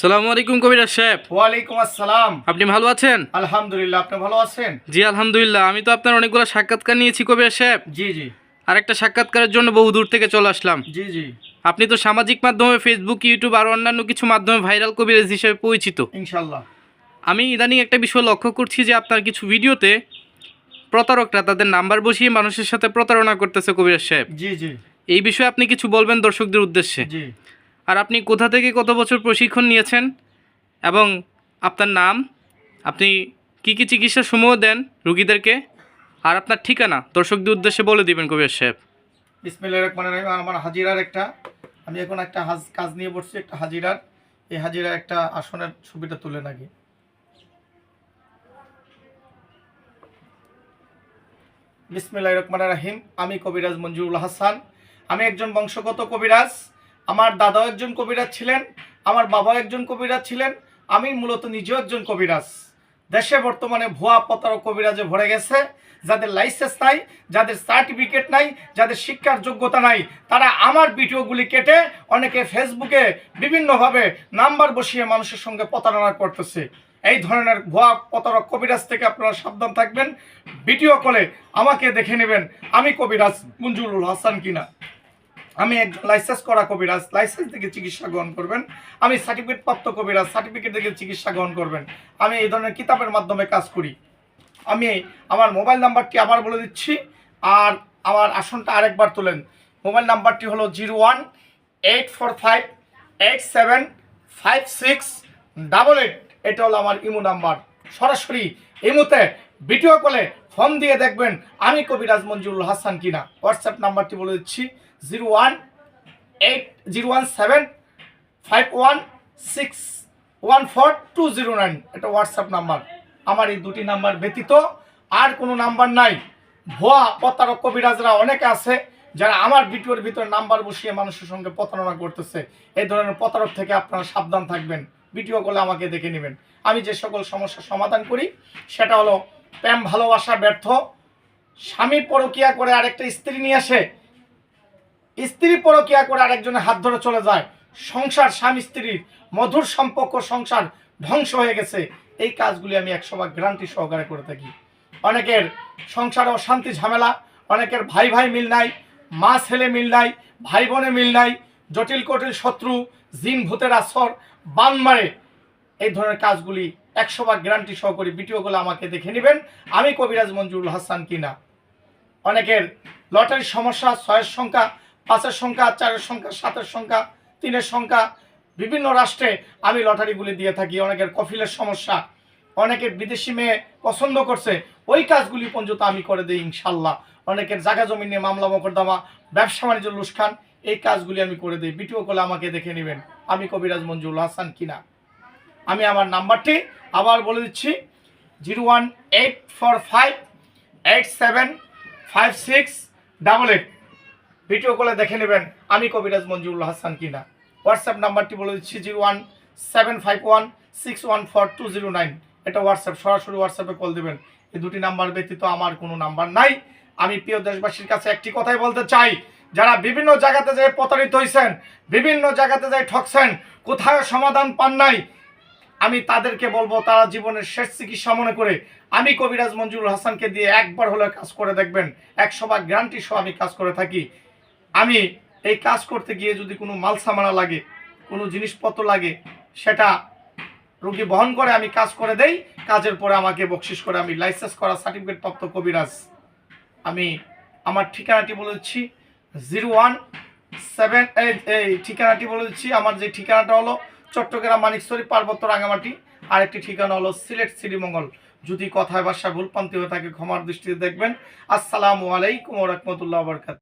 সালামু আলাইকুম কবিরাজ সাহেব। ওয়ালাইকুম আসসালাম। আপনি ভালো আছেন? আলহামদুলিল্লাহ আপনি ভালো আছেন? জি আলহামদুলিল্লাহ। আমি তো আপনার অনেকগুলো সাক্ষাৎকার নিয়েছি কবিরাজ সাহেব। জি জি। আর সাক্ষাৎকারের জন্য বহু দূর থেকে চলে আসলাম। জি জি। আপনি তো সামাজিক মাধ্যমে ফেসবুক ইউটিউব আর অন্যান্য কিছু মাধ্যমে ভাইরাল কবিরাজ হিসেবে পরিচিত। ইনশাল্লাহ আমি ইদানিং একটা বিষয় লক্ষ্য করছি যে আপনার কিছু ভিডিওতে প্রতারকরা তাদের নাম্বার বসিয়ে মানুষের সাথে প্রতারণা করতেছে কবিরাজ সাহেব। জি জি। এই বিষয়ে আপনি কিছু বলবেন দর্শকদের উদ্দেশ্যে? জি। আর আপনি কোথা থেকে কত বছর প্রশিক্ষণ নিয়েছেন? এবং আপনার নাম? আপনি কি কি চিকিৎসা সমূহ দেন রুগীদেরকে? আর আপনার ঠিকানা? দর্শকদের উদ্দেশ্যে বলে দিবেন কবির সাহেব। বিসমিল্লাহির রহমানির রহিম। আমার হাজিরার একটা। আমি এখন একটা হাজ, কাজ নিয়ে বসছি, একটা হাজিরার। এই হাজিরার একটা আসনের ছবিটা তুলে নাকি। বিসমিল্লাহির রহমানির রহিম। আমি কবিরাজ মঞ্জুরুল হাসান। আমি একজন বংশগত কবিরাজ। আমার দাদাও একজন কবিরাজ ছিলেন, আমার বাবাও একজন কবিরাজ ছিলেন, আমি মূলত নিজেও একজন কবিরাজ। দেশে বর্তমানে ভুয়া প্রতারক কবিরাজে ভরে গেছে, যাদের লাইসেন্স নাই, যাদের সার্টিফিকেট নাই, যাদের শিক্ষার যোগ্যতা নাই, তারা আমার ভিডিওগুলি কেটে অনেকে ফেসবুকে বিভিন্নভাবে নাম্বার বসিয়ে মানুষের সঙ্গে প্রতারণা করতেছে। এই ধরনের ভুয়া প্রতারক কবিরাজ থেকে আপনারা সাবধান থাকবেন, ভিডিও কলে আমাকে দেখে নেবেন, আমি কবিরাজ মঞ্জুরুল হাসান কিনা। আমি একজন লাইসেন্স করা কবিরাজ, লাইসেন্স থেকে চিকিৎসা গ্রহণ করবেন। আমি সার্টিফিকেট প্রাপ্ত কবিরাজ সার্টিফিকেট থেকে চিকিৎসা গ্রহণ করবেন। আমি এই ধরনের কিতাবের মাধ্যমে কাজ করি। আমি আমার মোবাইল নাম্বারটি আবার বলে দিচ্ছি, আর আমার আসনটা আরেকবার তোলেন। মোবাইল নাম্বারটি হলো zero one, eight four five, eight seven, five six, double eight. এটা হলো আমার ইমো নাম্বার। সরাসরি ইমোতে ভিডিও কলে ফোন দিয়ে দেখবেন আমি কবিরাজ মঞ্জুরুল হাসান কিনা। হোয়াটসঅ্যাপ নাম্বারটি বলে দিচ্ছি zero one eight zero one seven five one six one four two zero nine এটা হোয়াটসঅ্যাপ নাম্বার আমার এই দুটি নাম্বার ব্যতীত আর কোনো নাম্বার নাই। ভুয়া, প্রতারক, কবিরাজরা অনেকে আছে যারা আমার ভিডিওর ভিতরে নাম্বার বসিয়ে মানুষের সঙ্গে প্রতারণা করতেছে। এই ধরনের প্রতারক থেকে আপনারা সাবধান থাকবেন। ভিডিও করলে আমাকে দেখে নেবেন। আমি যে সকল সমস্যার সমাধান করি, সেটা হলো প্রেম, ভালোবাসা, ব্যর্থ, স্বামী পরকিয়া করে আরেকটা স্ত্রী নিয়ে আসে স্ত্রী পরকিয়া করে আরেকজনের হাত ধরে চলে যায়। সংসার, স্বামী স্ত্রীর মধুর সম্পর্ক, সংসার ধ্বংস হয়ে গেছে। এই কাজগুলি আমি একশো ভাগ গ্যারান্টি সহকারে করে থাকি। অনেকের সংসারে অশান্তি, ঝামেলা, অনেকের ভাই ভাই মিল নাই, মা, ছেলে মিল নাই, ভাই, বোনে মিল নাই, জটিল কটিল শত্রু, জিন, ভূতের আসর বান মারে। এই ধরনের কাজগুলি একশো ভাগ গ্যারান্টি সহকারী ভিডিওগুলো আমাকে দেখে নেবেন। আমি কবিরাজ মঞ্জুরুল হাসান কিনা। অনেকের লটারির সমস্যা ছয়ের সংখ্যা পাঁচের সংখ্যা, চারের সংখ্যা, সাতের সংখ্যা, তিনের সংখ্যা, বিভিন্ন রাষ্ট্রে আমি লটারিগুলি দিয়ে থাকি। অনেকের কফিলের সমস্যা, অনেকের বিদেশি মেয়ে পছন্দ করছে, ওই কাজগুলি পর্যন্ত আমি করে দিই ইনশাল্লাহ। অনেকের জায়গা জমি নিয়ে মামলা মকদ্দমা, ব্যবসা বাণিজ্য লুসখান এই কাজগুলি আমি করে দিই। ভিডিও কলে আমাকে দেখে নেবেন, আমি কবিরাজ মঞ্জুরুল হাসান কিনা আমি আমার নাম্বারটি আবার বলে দিচ্ছি, zero one eight four five eight seven five six double eight. Video কলে দেখে নেবেন আমি কবিরাজ মঞ্জুরুল হাসান কিনা। হোয়াটসঅ্যাপ নাম্বারটি বলে দিচ্ছি zero one seven five one six one four two zero nine. এটা হোয়াটসঅ্যাপ সরাসরি হোয়াটসঅ্যাপে কল দেবেন। এই দুটি নাম্বার ব্যতীত আমার কোনো নাম্বার নাই। আমি প্রিয় দেশবাসীর কাছে একটি কথাই বলতে চাই, যারা বিভিন্ন জায়গাতে যে প্রতারিত হয়েছেন বিভিন্ন জায়গাতে যে ঠকছেন কোথায় সমাধান পান নাই, আমি তাদেরকে বলব, তারা জীবনের শেষ চিকিৎসা মনে করে আমি কবিরাজ মঞ্জুরুল হাসানকে দিয়ে একবার হলে কাজ করে দেখবেন। একশো গ্যারান্টি সহ আমি কাজ করে থাকি। আমি এই কাজ করতে গিয়ে যদি কোনো মাল সামানা লাগে, কোনো জিনিসপত্র লাগে, সেটা রোগী বহন করে আমি কাজ করে দেই, কাজের পরে আমাকে বকশিস করে আমি লাইসেন্স করা সার্টিফিকেট প্রাপ্ত কবিরাজ। আমি আমার ঠিকানাটি বলে দিচ্ছি, জিরো ওয়ান সেভেন এই ঠিকানাটি বলে দিচ্ছি, আমার যে ঠিকানাটা হলো চট্টগ্রাম মানিকছড়ি পার্বত্য রাঙামাটি, আরেকটি ঠিকানা হলো সিলেট শ্রীমঙ্গল। যদি কথায় ভাষা ভুলপান্তি হয়ে থাকে, ক্ষমার দৃষ্টিতে দেখবেন। আসসালামু আলাইকুম রহমতুল্লাহ বরকাত